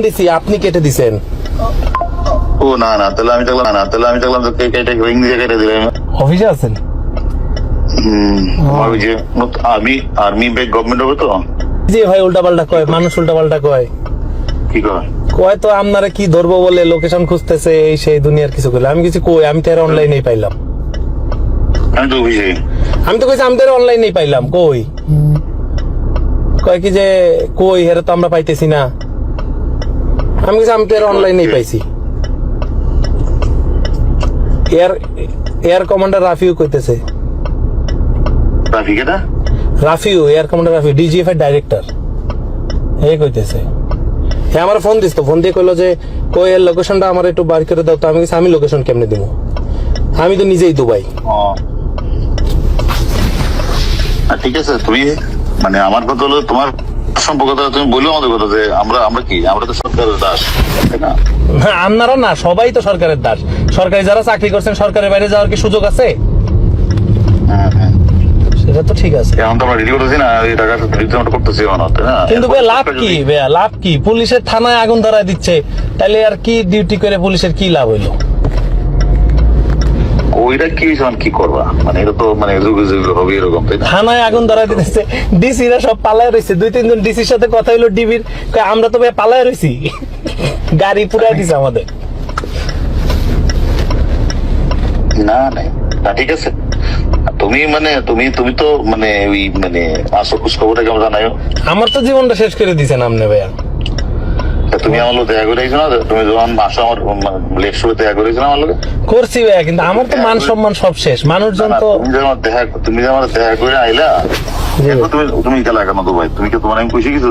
দিছি আপনি কেটে দিছেন। ও না না তাহলে আমি দেখলাম না তাহলে আমি দেখলাম তো কে- কেটে রিং দিয়ে কেটে দিলাম। অফিসে আছেন? যে আর্মি আর্মি ব্যাগ গভর্নমেন্ট হবে তো? জি ভাই উল্টা পাল্টা কয় মানুষ উল্টা পাল্টা কয়। কি কর কয় তো আপনারা কি ধরবো বলে লোকেশন খুঁজতেছে এই সেই দুনিয়ার কিছু করলে আমি কিছু কই আমি তো এর অনলাইনেই পাইলাম। আমি তো আমি তো কইছি আমি তো অনলাইনেই পাইলাম কই? কয় কি যে কই হেরে তো আমরা পাইতেছি না। আমি কিছু আমি তো এর অনলাইনেই পাইছি। এয়ার এয়ার কমান্ডার রাফিউ কইতেছে। Rafiu air commander Rafiu DGF এর ডাইরেক্টর এই কইতেছে। হ্যাঁ আমার ফোন দিস তো ফোন দিয়ে কইলো যে কই এর লোকেশনটা আমার একটু বার করে দাও তো আমি কিছু আমি লোকেশন কেমনে দিব আমি তো নিজেই দুবাই। ও। ঠিক আছে তুমি মানে আমার কথা হলো তোমার সম্পর্কতা তুমি বলল আমাদের কথা যে আমরা আমরা কি? আমরা তো সরকারের দাস তাই না? আপনারা সবাই তো সরকারের দাস। সরকারি যারা চাকরি করছেন সরকারের বাইরে যাওয়ার কি সুযোগ আছে? হ্যাঁ হ্যাঁ। সেটা তো ঠিক আছে। এখন তো আমরা রেডি করতেছি না এই টাকা রিটার্ন করতেছি হচ্ছে না? কিন্তু ভাই লাভ কি? ভাইয়া লাভ কি? পুলিশের থানায় আগুন ধরায় দিচ্ছে তাহলে আর কি ডিউটি করে পুলিশের কি লাভ হইল? ওইটা কি কি করবা? মানে এটা তো মানে যুগে যুগে হবে এরকম তাই না? থানায় আগুন দিতেছে। ডিসিরা সব পালায় রয়েছে। দুই তিনজন ডিসির সাথে কথা ডিবির। আমরা তো ভাই পালায় রয়েছি। গাড়ি পুরাই দিছে আমাদের। না না ঠিক আছে। তুমি মানে তুমি তুমি তো মানে ওই মানে আসো খোঁজ খবরটা কেমন আমার তো জীবনটা শেষ করে দিছেন আপনি ভাইয়া। তা তুমি আমার লোক দেখা করে আইছো না? তুমি যখন আসো আমার লেট শুরু দেখা করে আমার লোক করছি ভাইয়া কিন্তু আমার তো মান সম্মান সব শেষ। মানুষজন তো তুমি যে আমার দেখা তুমি যে আমার দেখা করে আইলা তুমি তুমি গেলা কেন ভাই? তুমি কি তোমার আমি খুশি কিছু?